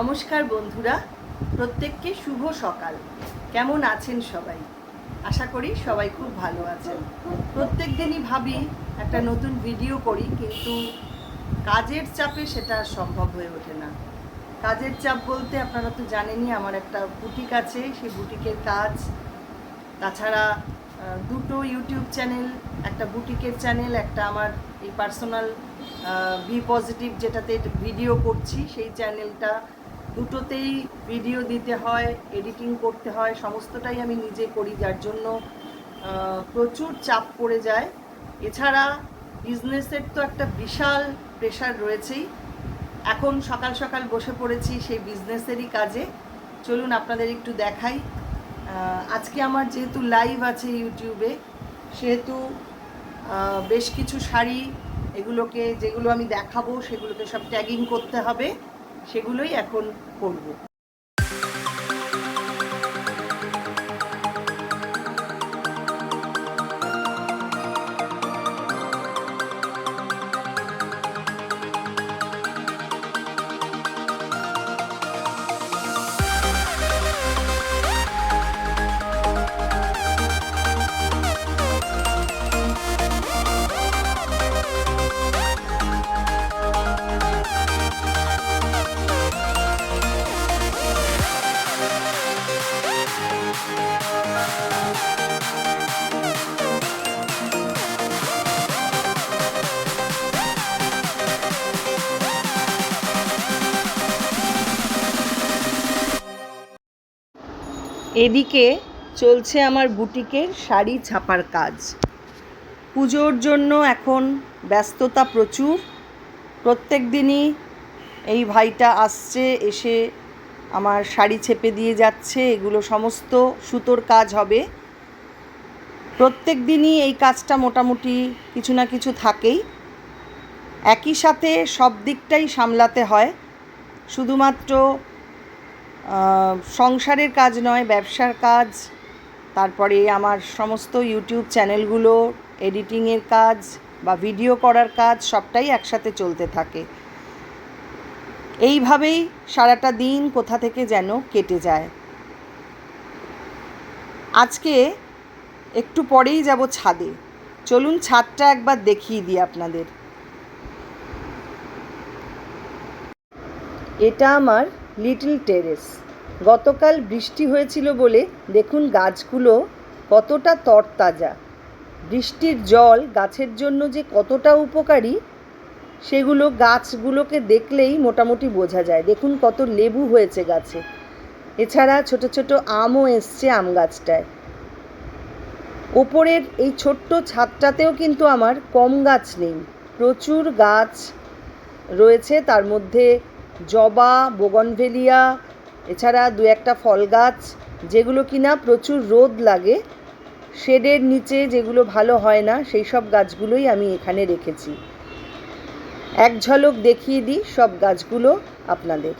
নমস্কার বন্ধুরা, প্রত্যেককে শুভ সকাল। কেমন আছেন সবাই? আশা করি সবাই খুব ভালো আছেন। প্রত্যেক দিনই ভাবি একটা নতুন ভিডিও করি, কিন্তু কাজের চাপে সেটা সম্ভব হয়ে ওঠে না। কাজের চাপ বলতে আপনারা তো জানেনই, আমার একটা বুটিক আছে, সেই বুটিকের কাজ। তাছাড়া দুটো ইউটিউব চ্যানেল একটা বুটিকের চ্যানেল একটা আমার এই পার্সোনাল ভি পজিটিভ যেটাতে ভিডিও করছি, সেই চ্যানেলটা দুটোতেই ভিডিও দিতে হয় এডিটিং করতে হয়, সমস্তটাই আমি নিজে করি, যার জন্য প্রচুর চাপ পড়ে যায়। এছাড়া বিজনেসের তো একটা বিশাল প্রেশার রয়েছেই। এখন সকাল সকাল বসে পড়েছি সেই বিজনেসেরই কাজে। চলুন আপনাদের একটু দেখাই। আজকে আমার যেহেতু লাইভ আছে ইউটিউবে সেহেতু বেশ কিছু শাড়ি, এগুলোকে যেগুলো আমি দেখাবো সেগুলোকে সব ট্যাগিং করতে হবে। সেগুলোই এখন করব। এদিকে চলছে আমার বুটিকের শাড়ি ছাপার কাজ। পুজোর জন্য এখন ব্যস্ততা প্রচুর। প্রত্যেক দিনই এই ভাইটা আসছে, এসে আমার শাড়ি ছেপে দিয়ে যাচ্ছে, এগুলো সমস্ত সুতোর কাজ হবে। প্রত্যেক দিনই এই কাজটা মোটামুটি কিছু না কিছু থাকেই। একই সাথে সব দিকটাই সামলাতে হয়। শুধুমাত্র সংসারের কাজ নয়, ব্যবসার কাজ, তারপরে আমার সমস্ত ইউটিউব চ্যানেলগুলো, এডিটিংয়ের কাজ বা ভিডিও করার কাজ সবটাই একসাথে চলতে থাকে। এইভাবেই সারাটা দিন কোথা থেকে যেন কেটে যায়। আজকে একটু পরেই যাব ছাদে। চলুন ছাদটা একবার দেখিয়ে দিই আপনাদের। এটা আমার লিটল টেরেস। গতকাল বৃষ্টি হয়েছিল বলে দেখুন গাছগুলো কতটা তরতাজা। বৃষ্টির জল গাছের জন্য যে কতটা উপকারী, সেগুলো গাছগুলোকে দেখলেই মোটামুটি বোঝা যায়। দেখুন কত লেবু হয়েছে গাছে। এছাড়া ছোট ছোট আমও এসছে আম গাছটায়। ওপরের এই ছোট্ট ছাদটাতেও কিন্তু আমার কম গাছ নেই। প্রচুর গাছ রয়েছে, তার মধ্যে জবা, বোগনভেলিয়া, এছাড়া দু একটা ফল গাছ, যেগুলো কিনা প্রচুর রোদ লাগে। শেডের নিচে যেগুলো ভালো হয় না, সেই সব গাছগুলোই আমি এখানে রেখেছি। এক ঝলক দেখিয়ে দিই সব গাছগুলো আপনাদের।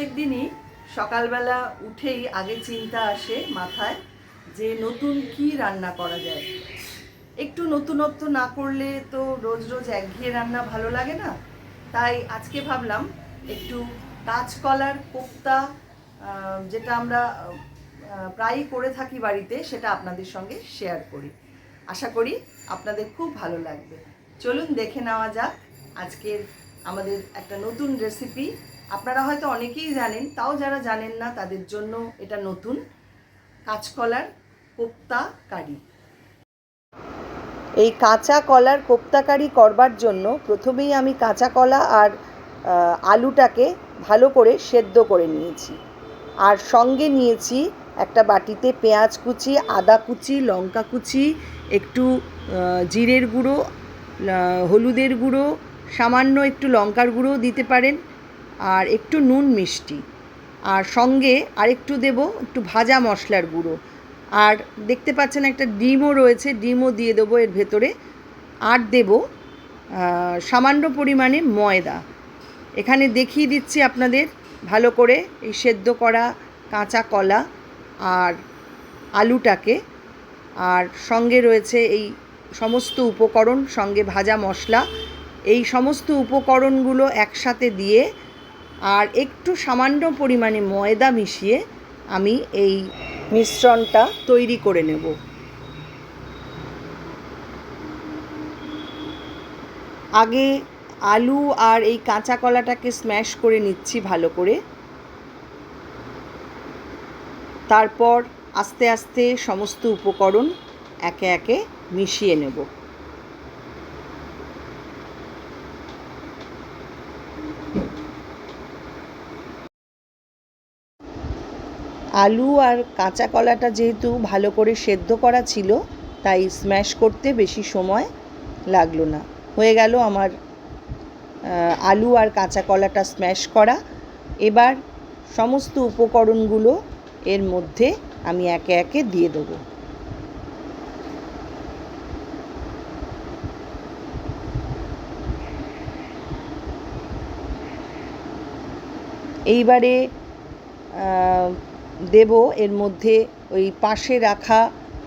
প্রত্যেক দিনই সকালবেলা উঠেই আগে চিন্তা আসে মাথায় যে নতুন কি রান্না করা যায়। একটু নতুনত্ব না করলে তো রোজ রোজ একঘেয়ে রান্না ভালো লাগে না। তাই আজকে ভাবলাম একটু কাঁচকলার কোপ্তা যেটা আমরা প্রায়ই করে থাকি বাড়িতে, সেটা আপনাদের সঙ্গে শেয়ার করি। আশা করি আপনাদের খুব ভালো লাগবে। চলুন দেখে নেওয়া যাক আজকের আমাদের একটা নতুন রেসিপি আপনারা হয়তো অনেকেই জানেন, তাও যারা জানেন না, তাদের জন্য এটা নতুন কাঁচকলার কোপ্তা কারি। এই কাঁচা কলার কোপ্তাকারি করবার জন্য প্রথমেই আমি কাঁচা কলা আর আলুটাকে ভালো করে সেদ্ধ করে নিয়েছি। আর সঙ্গে নিয়েছি একটা বাটিতে পেঁয়াজ কুচি, আদা কুচি, লঙ্কা কুচি, একটু জিরের গুঁড়ো হলুদের গুঁড়ো, সামান্য একটু লঙ্কার গুঁড়ো দিতে পারেন। আর একটু নুন মিষ্টি। আর সঙ্গে আরেকটু দেব একটু ভাজা মশলার গুঁড়ো। আর দেখতে পাচ্ছেন একটা ডিমও রয়েছে, ডিমও দিয়ে দেবো এর ভেতরে। আর দেব সামান্য পরিমাণে ময়দা। এখানে দেখিয়ে দিচ্ছি আপনাদের ভালো করে এই সেদ্ধ করা কাঁচা কলা আর আলুটাকে। আর সঙ্গে রয়েছে এই সমস্ত উপকরণ, সঙ্গে ভাজা মশলা। এই সমস্ত উপকরণগুলো একসাথে দিয়ে আর একটু সামান্য পরিমাণে ময়দা মিশিয়ে আমি এই মিশ্রণটা তৈরি করে নেব। আগে আলু আর এই কাঁচা কলাটাকে স্ম্যাশ করে নিচ্ছি ভালো করে। তারপর আস্তে আস্তে সমস্ত উপকরণ একে একে মিশিয়ে নেব। আলু আর কাঁচা কলাটা যেহেতু ভালো করে সেদ্ধ করা ছিল, তাই স্ম্যাশ করতে বেশি সময় লাগল না। হয়ে গেল আমার আলু আর কাঁচা কলাটা স্ম্যাশ করা। এবার সমস্ত উপকরণগুলো এর মধ্যে আমি একে একে দিয়ে দেবো। এইবারে দেব, এর মধ্যে ওই পাশে রাখা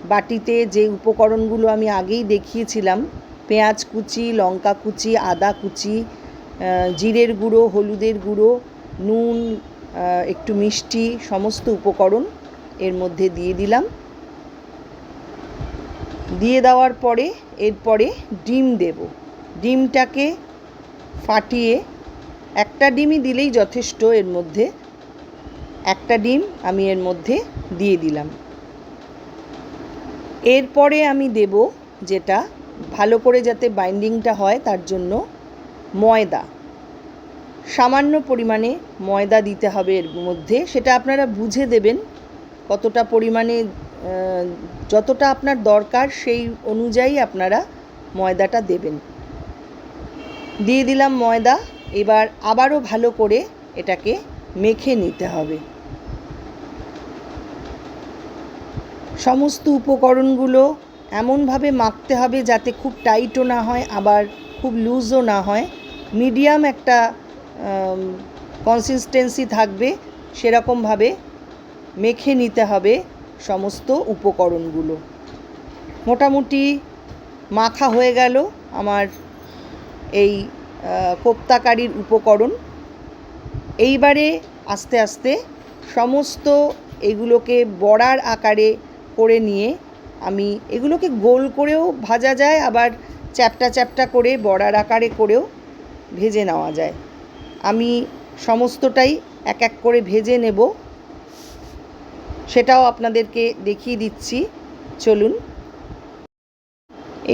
বাটিতে যে উপকরণগুলো আমি আগেই দেখিয়েছিলাম, পেঁয়াজ কুচি, লঙ্কা কুচি, আদা কুচি জিরের গুঁড়ো, হলুদের গুঁড়ো, নুন একটু মিষ্টি, সমস্ত উপকরণ এর মধ্যে দিয়ে দিলাম। দিয়ে দেওয়ার পরে এরপরে ডিম দেব। ডিমটাকে ফাটিয়ে একটা ডিমই দিলেই যথেষ্ট এর মধ্যে। একটা ডিম আমি এর মধ্যে দিয়ে দিলাম। এরপরে আমি দেব যেটা ভালো করে যাতে বাইন্ডিংটা হয় তার জন্য ময়দা। সামান্য পরিমাণে ময়দা দিতে হবে এর মধ্যে। সেটা আপনারা বুঝে দেবেন কতটা পরিমাণে যতটা আপনার দরকার সেই অনুযায়ী আপনারা ময়দাটা দেবেন। দিয়ে দিলাম ময়দা। এবার আবারও ভালো করে এটাকে মেখে নিতে হবে। সমস্ত উপকরণগুলো এমনভাবে মাখতে হবে যাতে খুব টাইটও না হয়, আবার খুব লুজও না হয়। মিডিয়াম একটা কনসিস্টেন্সি থাকবে, সেরকমভাবে মেখে নিতে হবে সমস্ত উপকরণগুলো। মোটামুটি মাখা হয়ে গেল আমার এই কোপ্তাকারির উপকরণ। এইবারে আস্তে আস্তে সমস্ত এগুলোকে বড়ার আকারে করে নিয়ে আমি এগুলোকে গোল করেও ভাজা যায়, আবার চ্যাপটা চ্যাপটা করে বড়ার আকারে করেও ভেজে নেওয়া যায়। আমি সমস্তটাই এক এক করে ভেজে নেব। সেটাও আপনাদেরকে দেখিয়ে দিচ্ছি। চলুন।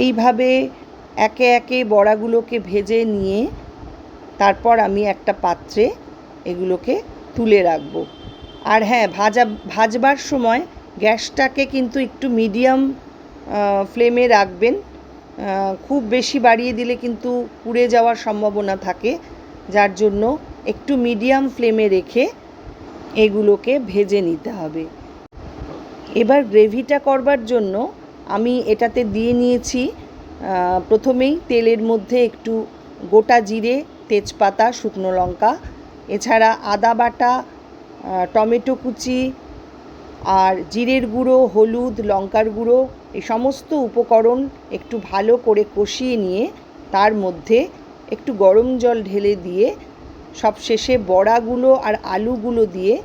এইভাবে একে একে বড়াগুলোকে ভেজে নিয়ে তারপর আমি একটা পাত্রে এগুলোকে তুলে রাখব। আর হ্যাঁ ভাজা, ভাজবার সময় গ্যাসটাকে কিন্তু একটু মিডিয়াম ফ্লেমে রাখবেন। খুব বেশি বাড়িয়ে দিলে কিন্তু পুড়ে যাওয়ার সম্ভাবনা থাকে, যার জন্য একটু মিডিয়াম ফ্লেমে রেখে এগুলোকে ভেজে নিতে হবে। এবার গ্রেভিটা করবার জন্য আমি এটাতে দিয়ে নিয়েছি প্রথমেই তেলের মধ্যে একটু গোটা জিরে, তেজপাতা, শুকনো লঙ্কা, এছাড়া আদা বাটা টমেটো কুচি আর জিরের গুঁড়ো, হলুদ, লঙ্কার গুঁড়ো, এই সমস্ত উপকরণ একটু ভালো করে কষিয়ে নিয়ে তার মধ্যে একটু গরম জল ঢেলে দিয়ে সব শেষে বড়াগুলো আর আলুগুলো দিয়ে,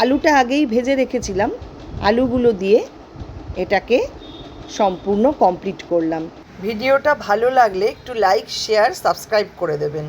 আলুটা আগেই ভেজে রেখেছিলাম, আলুগুলো দিয়ে এটাকে সম্পূর্ণ কমপ্লিট করলাম। ভিডিওটা ভালো লাগলে একটু লাইক শেয়ার সাবস্ক্রাইব করে দেবেন।